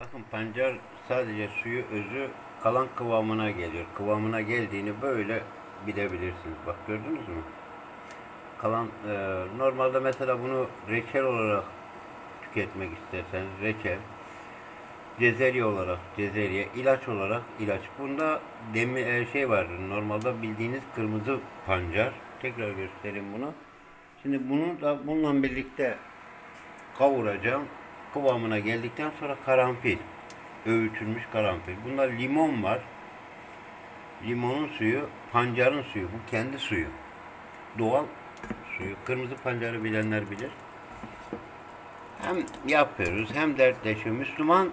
Bakın pancar sadece suyu özü kalan kıvamına geliyor. Kıvamına geldiğini böyle bilebilirsiniz. Bak gördünüz mü? Kalan e, normalde mesela bunu reçel olarak tüketmek isterseniz reçel, cezerye olarak cezerye, ilaç olarak ilaç. Bunda demi e, şey var. Normalde bildiğiniz kırmızı pancar. Tekrar göstereyim bunu. Şimdi bunu da bununla birlikte kavuracağım. Kıvamına geldikten sonra karanfil. Öğütülmüş karanfil. Bunda limon var. Limonun suyu, pancarın suyu. Bu kendi suyu. Doğal suyu. Kırmızı pancarı bilenler bilir. Hem yapıyoruz hem dertleşiyor. Müslüman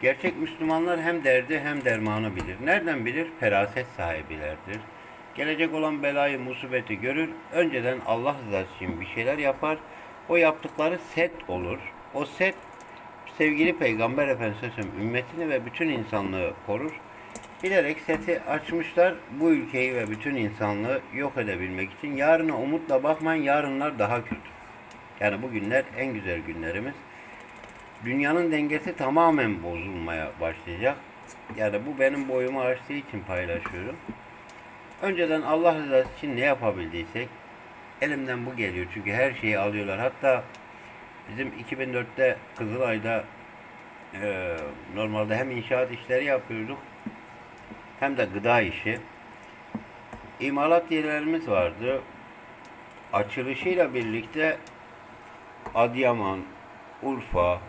Gerçek Müslümanlar hem derdi hem dermanı bilir. Nereden bilir? Feraset sahibilerdir. Gelecek olan belayı, musibeti görür. Önceden Allah rızası için bir şeyler yapar. O yaptıkları set olur. O set sevgili Peygamber Efendimiz Aleyhisselam ümmetini ve bütün insanlığı korur. Bilerek seti açmışlar bu ülkeyi ve bütün insanlığı yok edebilmek için. Yarına umutla bakmayın yarınlar daha kötü. Yani bugünler en güzel günlerimiz dünyanın dengesi tamamen bozulmaya başlayacak. Yani bu benim boyumu aştığı için paylaşıyorum. Önceden Allah rızası için ne yapabildiysek elimden bu geliyor. Çünkü her şeyi alıyorlar. Hatta bizim 2004'te Kızılay'da e, normalde hem inşaat işleri yapıyorduk hem de gıda işi. İmalat yerlerimiz vardı. Açılışıyla birlikte Adıyaman, Urfa,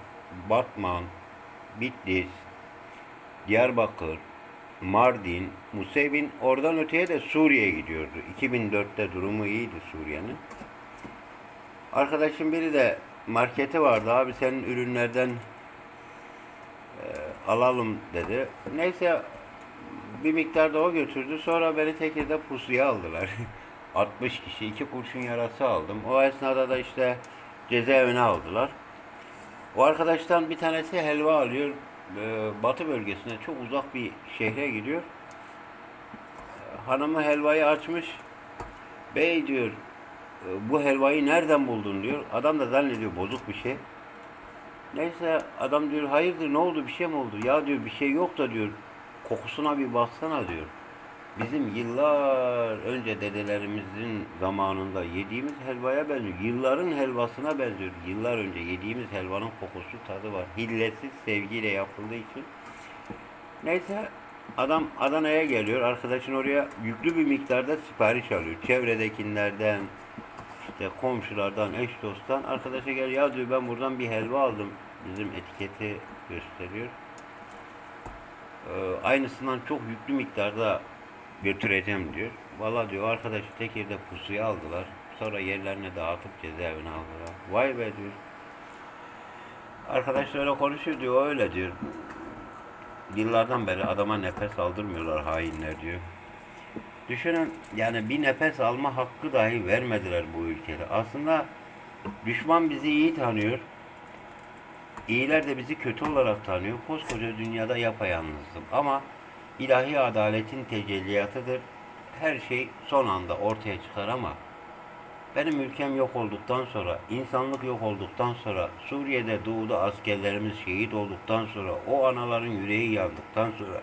Batman, Bitlis, Diyarbakır, Mardin, Musevin oradan öteye de Suriye gidiyordu. 2004'te durumu iyiydi Suriye'nin. Arkadaşım biri de marketi vardı abi senin ürünlerden e, alalım dedi. Neyse bir miktar da o götürdü. Sonra beni Tekirdağ pusuya aldılar. 60 kişi, iki kurşun yarası aldım. O esnada da işte cezaevine aldılar. O arkadaştan bir tanesi helva alıyor. Ee, batı bölgesine çok uzak bir şehre gidiyor. Ee, Hanımı helvayı açmış. Bey diyor "e, bu helvayı nereden buldun diyor. Adam da zannediyor bozuk bir şey. Neyse adam diyor hayırdır ne oldu bir şey mi oldu? Ya diyor bir şey yok da diyor kokusuna bir baksana diyor. Bizim yıllar önce dedelerimizin zamanında yediğimiz helvaya benziyor. Yılların helvasına benziyor. Yıllar önce yediğimiz helvanın kokusu tadı var. Hilletsiz sevgiyle yapıldığı için. Neyse adam Adana'ya geliyor. Arkadaşın oraya yüklü bir miktarda sipariş alıyor. Çevredekilerden, işte komşulardan, eş dosttan. Arkadaşa gel ya diyor ben buradan bir helva aldım. Bizim etiketi gösteriyor. Ee, aynısından çok yüklü miktarda götüreceğim diyor. Valla diyor arkadaşı Tekir'de pusuya aldılar. Sonra yerlerine dağıtıp cezaevine aldılar. Vay be diyor. Arkadaş öyle konuşuyor diyor. Öyle diyor. Yıllardan beri adama nefes aldırmıyorlar hainler diyor. Düşünün yani bir nefes alma hakkı dahi vermediler bu ülkede. Aslında düşman bizi iyi tanıyor. İyiler de bizi kötü olarak tanıyor. Koskoca dünyada yapayalnızım. Ama ilahi adaletin tecelliyatıdır. Her şey son anda ortaya çıkar ama benim ülkem yok olduktan sonra, insanlık yok olduktan sonra, Suriye'de doğuda askerlerimiz şehit olduktan sonra, o anaların yüreği yandıktan sonra,